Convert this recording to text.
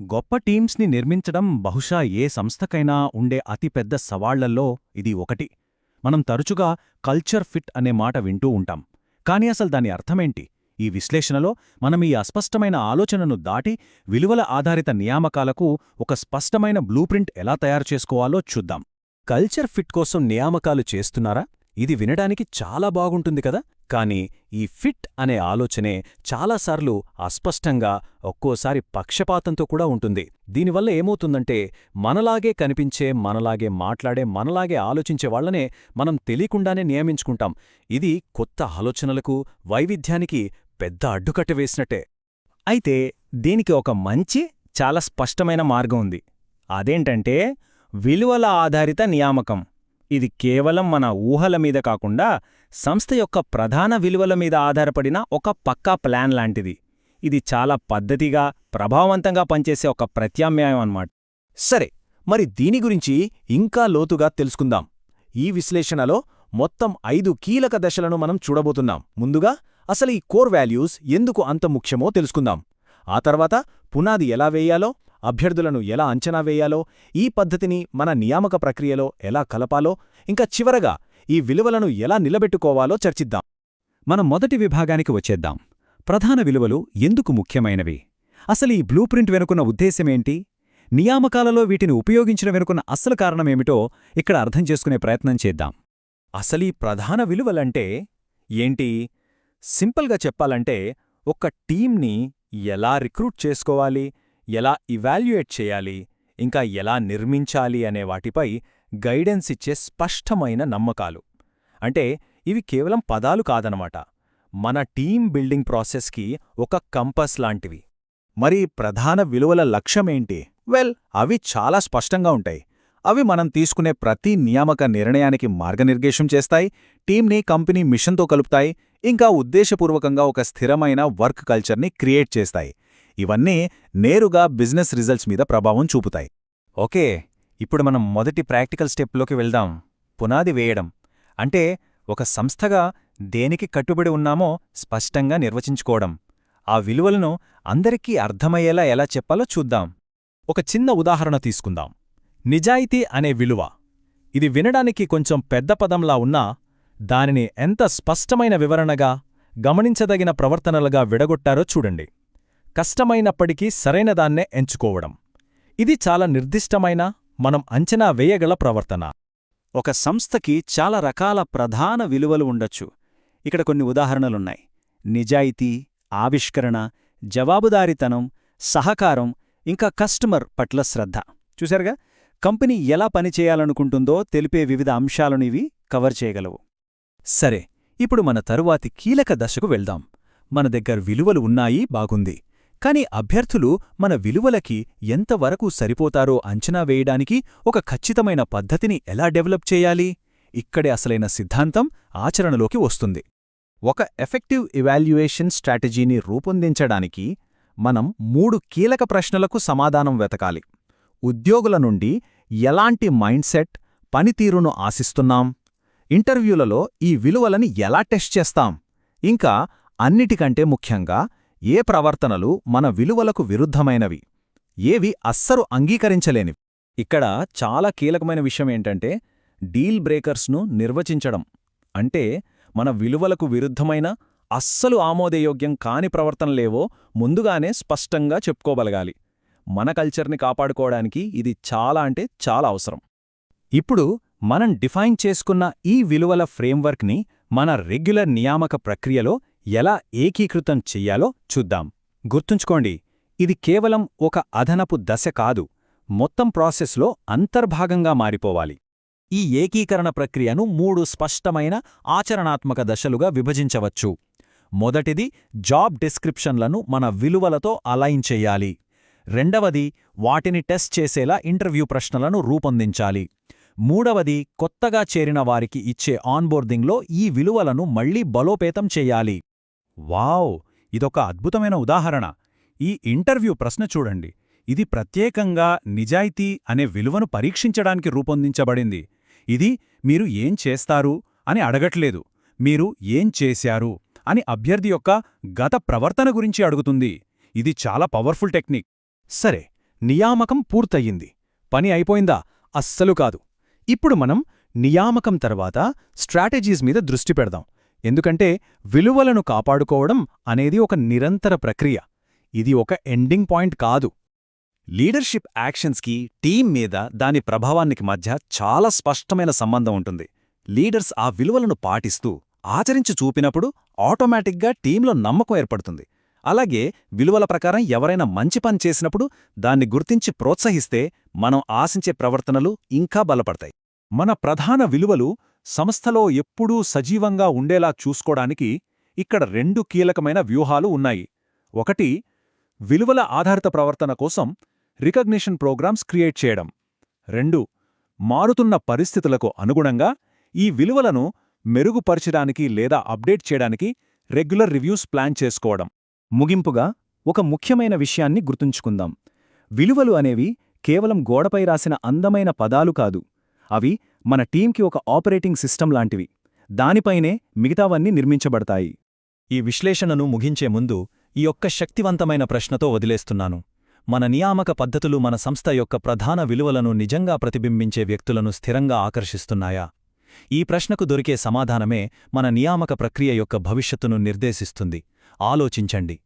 గొప్ప టీమ్స్ని నిర్మించడం బహుశా ఏ సంస్థకైనా ఉండే అతిపెద్ద సవాళ్ళల్లో ఇది ఒకటి. మనం తరచుగా కల్చర్ ఫిట్ అనే మాట వింటూ ఉంటాం. కానీ అసలు దాని అర్థమేంటి? ఈ విశ్లేషణలో మనం ఈ అస్పష్టమైన ఆలోచనను దాటి విలువల ఆధారిత నియామకాలకు ఒక స్పష్టమైన బ్లూప్రింట్ ఎలా తయారు చేసుకోవాలో చూద్దాం. కల్చర్ ఫిట్ కోసం నియామకాలు చేస్తున్నారా? ఇది వినడానికి చాలా బాగుంటుంది కదా? కానీ ఈ ఫిట్ అనే ఆలోచనే చాలాసార్లు అస్పష్టంగా ఒక్కోసారి పక్షపాతంతో కూడా ఉంటుంది. దీనివల్ల ఏమవుతుందంటే మనలాగే కనిపించే మనలాగే మాట్లాడే మనలాగే ఆలోచించే వాళ్ళనే మనం తెలియకుండానే నియమించుకుంటాం. ఇది కొత్త ఆలోచనలకు వైవిధ్యానికి పెద్ద అడ్డుకట్ట వేసినట్టే. అయితే దీనికి ఒక మంచి చాలా స్పష్టమైన మార్గం ఉంది. అదేంటంటే విలువల ఆధారిత నియామకం. ఇది కేవలం మన ఊహల మీద కాకుండా సంస్థ యొక్క ప్రధాన విలువల మీద ఆధారపడిన ఒక పక్కా ప్లాన్ లాంటిది. ఇది చాలా పద్ధతిగా ప్రభావవంతంగా పనిచేసే ఒక ప్రత్యామ్నాయం అన్నమాట. సరే మరి దీని గురించి ఇంకా లోతుగా తెలుసుకుందాం. ఈ విశ్లేషణలో మొత్తం ఐదు కీలక దశలను మనం చూడబోతున్నాం. ముందుగా అసలు ఈ కోర్ వాల్యూస్ ఎందుకు అంత ముఖ్యమో తెలుసుకుందాం. ఆ తర్వాత పునాది ఎలా వేయాలో అభ్యర్థులను ఎలా అంచనా వేయాలో ఈ పద్ధతిని మన నియామక ప్రక్రియలో ఎలా కలపాలో ఇంకా చివరగా ఈ విలువలను ఎలా నిలబెట్టుకోవాలో చర్చిద్దాం. మనం మొదటి విభాగానికి వచ్చేద్దాం. ప్రధాన విలువలు ఎందుకు ముఖ్యమైనవి? అసలు ఈ బ్లూ ప్రింట్ వెనుకున్న ఉద్దేశమేంటి నియామకాలలో వీటిని ఉపయోగించిన వెనుకున్న అసలు కారణమేమిటో ఇక్కడ అర్థం చేసుకునే ప్రయత్నం చేద్దాం. అసలీ ప్రధాన విలువలంటే ఏంటి? సింపుల్గా చెప్పాలంటే ఒక టీంని ఎలా రిక్రూట్ చేసుకోవాలి? ఎలా ఇవాల్యుయేట్ చేయాలి ఇంకా ఎలా నిర్మించాలి అనే వాటిపై గైడెన్స్ ఇచ్చే స్పష్టమైన నమ్మకాలు. అంటే ఇవి కేవలం పదాలు కాదనమాట. మన టీం బిల్డింగ్ ప్రాసెస్కి ఒక కంపస్ లాంటివి. మరి ప్రధాన విలువల లక్ష్యమేంటి వెల్ అవి చాలా స్పష్టంగా ఉంటాయి. అవి మనం తీసుకునే ప్రతి నియామక నిర్ణయానికి మార్గనిర్దేశం చేస్తాయి టీంని కంపెనీ మిషన్తో కలుపుతాయి ఇంకా ఉద్దేశపూర్వకంగా ఒక స్థిరమైన వర్క్ కల్చర్ని క్రియేట్ చేస్తాయి. ఇవన్నీ నేరుగా బిజినెస్ రిజల్ట్స్ మీద ప్రభావం చూపుతాయి. ఓకే ఇప్పుడు మనం మొదటి ప్రాక్టికల్ స్టెప్లోకి వెళ్దాం. పునాది వేయడం. అంటే ఒక సంస్థగా దేనికి కట్టుబడి ఉన్నామో స్పష్టంగా నిర్వచించుకోవడం. ఆ విలువలను అందరికీ అర్థమయ్యేలా ఎలా చెప్పాలో చూద్దాం. ఒక చిన్న ఉదాహరణ తీసుకుందాం. నిజాయితీ అనే విలువ. ఇది వినడానికి కొంచెం పెద్ద పదంలా ఉన్నా దానిని ఎంత స్పష్టమైన వివరణగా గమనించదగిన ప్రవర్తనలుగా విడగొట్టారో చూడండి. కష్టమైనప్పటికీ సరైనదాన్నే ఎంచుకోవడం. ఇది చాలా నిర్దిష్టమైన మనం అంచనా వేయగల ప్రవర్తన. ఒక సంస్థకి చాలా రకాల ప్రధాన విలువలు ఉండొచ్చు. ఇక్కడ కొన్ని ఉదాహరణలున్నాయి. నిజాయితీ ఆవిష్కరణ జవాబుదారీతనం సహకారం ఇంకా కస్టమర్ పట్ల శ్రద్ధ. చూశారుగా? కంపెనీ ఎలా పనిచేయాలనుకుంటుందో తెలిపే వివిధ అంశాలను ఇవి కవర్ చేయగలవు. సరే ఇప్పుడు మన తరువాతి కీలక దశకు వెళ్దాం. మన దగ్గర విలువలు ఉన్నాయి బాగుంది. కాని అభ్యర్థులు మన విలువలకి ఎంతవరకు సరిపోతారో అంచనా వేయడానికి ఒక ఖచ్చితమైన పద్ధతిని ఎలా డెవలప్ చేయాలి? ఇక్కడే అసలైన సిద్ధాంతం ఆచరణలోకి వస్తుంది. ఒక ఎఫెక్టివ్ ఇవాల్యుయేషన్ స్ట్రాటజీని రూపొందించడానికి మనం మూడు కీలక ప్రశ్నలకు సమాధానం వెతకాలి. ఉద్యోగుల నుండి ఎలాంటి మైండ్సెట్ పనితీరును ఆశిస్తున్నాం? ఇంటర్వ్యూలలో ఈ విలువలని ఎలా టెస్ట్ చేస్తాం? ఇంకా అన్నిటికంటే ముఖ్యంగా ఏ ప్రవర్తనలు మన విలువలకు విరుద్ధమైనవి ఏవి అస్సరు అంగీకరించలేనివి. ఇక్కడ చాలా కీలకమైన విషయం ఏంటంటే డీల్ బ్రేకర్స్ను నిర్వచించడం. అంటే మన విలువలకు విరుద్ధమైన అస్సలు ఆమోదయోగ్యం కాని ప్రవర్తనలేవో ముందుగానే స్పష్టంగా చెప్పుకోగలగాలి. మన కల్చర్ని కాపాడుకోవడానికి ఇది చాలా అంటే చాలా అవసరం. ఇప్పుడు మనం డిఫైన్ చేసుకున్న ఈ విలువల ఫ్రేమ్వర్క్ని మన రెగ్యులర్ నియామక ప్రక్రియలో ఎలా ఏకీకృతం చెయ్యాలో చూద్దాం. గుర్తుంచుకోండి ఇది కేవలం ఒక అదనపు దశ కాదు మొత్తం ప్రాసెస్లో అంతర్భాగంగా మారిపోవాలి. ఈ ఏకీకరణ ప్రక్రియను మూడు స్పష్టమైన ఆచరణాత్మక దశలుగా విభజించవచ్చు. మొదటిది జాబ్ డిస్క్రిప్షన్లను మన విలువలతో అలైన్ చెయ్యాలి రెండవది వాటిని టెస్ట్ చేసేలా ఇంటర్వ్యూ ప్రశ్నలను రూపొందించాలి. మూడవది కొత్తగా చేరిన వారికి ఇచ్చే ఆన్బోర్డింగ్లో ఈ విలువలను మళ్ళీ బలోపేతం చెయ్యాలి వావ్! ఇదొక అద్భుతమైన ఉదాహరణ. ఈ ఇంటర్వ్యూ ప్రశ్న చూడండి. ఇది ప్రత్యేకంగా నిజాయితీ అనే విలువను పరీక్షించడానికి రూపొందించబడింది. ఇది మీరు ఏం చేస్తారు అని అడగట్లేదు. మీరు ఏం చేశారు అని అభ్యర్థి యొక్క గత ప్రవర్తన గురించి అడుగుతుంది. ఇది చాలా పవర్ఫుల్ టెక్నిక్. సరే నియామకం పూర్తయింది. పని అయిపోయిందా? అస్సలు కాదు. ఇప్పుడు మనం నియామకం తర్వాత స్ట్రాటజీస్ మీద దృష్టి పెడదాం. ఎందుకంటే విలువలను కాపాడుకోవడం అనేది ఒక నిరంతర ప్రక్రియ. ఇది ఒక ఎండింగ్ పాయింట్ కాదు. లీడర్షిప్ యాక్షన్స్కి టీం మీద దాని ప్రభావానికి మధ్య చాలా స్పష్టమైన సంబంధం ఉంటుంది. లీడర్స్ ఆ విలువలను పాటిస్తూ ఆచరించి చూపినప్పుడు ఆటోమేటిక్గా టీంలో నమ్మకం ఏర్పడుతుంది. అలాగే విలువల ప్రకారం ఎవరైనా మంచి పని చేసినప్పుడు దాన్ని గుర్తించి ప్రోత్సహిస్తే మనం ఆశించే ప్రవర్తనలు ఇంకా బలపడతాయి. మన ప్రధాన విలువలు సంస్థలో ఎప్పుడూ సజీవంగా ఉండేలా చూసుకోడానికి ఇక్కడ రెండు కీలకమైన వ్యూహాలు ఉన్నాయి. ఒకటి విలువల ఆధారిత ప్రవర్తన కోసం రికగ్నిషన్ ప్రోగ్రామ్స్ క్రియేట్ చేయడం. రెండు మారుతున్న పరిస్థితులకు అనుగుణంగా ఈ విలువలను మెరుగుపరచడానికి లేదా అప్డేట్ చేయడానికి రెగ్యులర్ రివ్యూస్ ప్లాన్ చేసుకోవడం. ముగింపుగా ఒక ముఖ్యమైన విషయాన్ని గుర్తుంచుకుందాం. విలువలు అనేవి కేవలం గోడపై రాసిన అందమైన పదాలు కాదు. అవి మన టీంకి ఒక ఆపరేటింగ్ సిస్టమ్ లాంటివి. దానిపైనే మిగతావన్నీ నిర్మించబడతాయి. ఈ విశ్లేషణను ముగించే ముందు ఈ యొక్క శక్తివంతమైన ప్రశ్నతో వదిలేస్తున్నాను. మన నియామక పద్ధతులు మన సంస్థ యొక్క ప్రధాన విలువలను నిజంగా ప్రతిబింబించే వ్యక్తులను స్థిరంగా ఆకర్షిస్తున్నాయా? ఈ ప్రశ్నకు దొరికే సమాధానమే మన నియామక ప్రక్రియ యొక్క భవిష్యత్తును నిర్దేశిస్తుంది. ఆలోచించండి.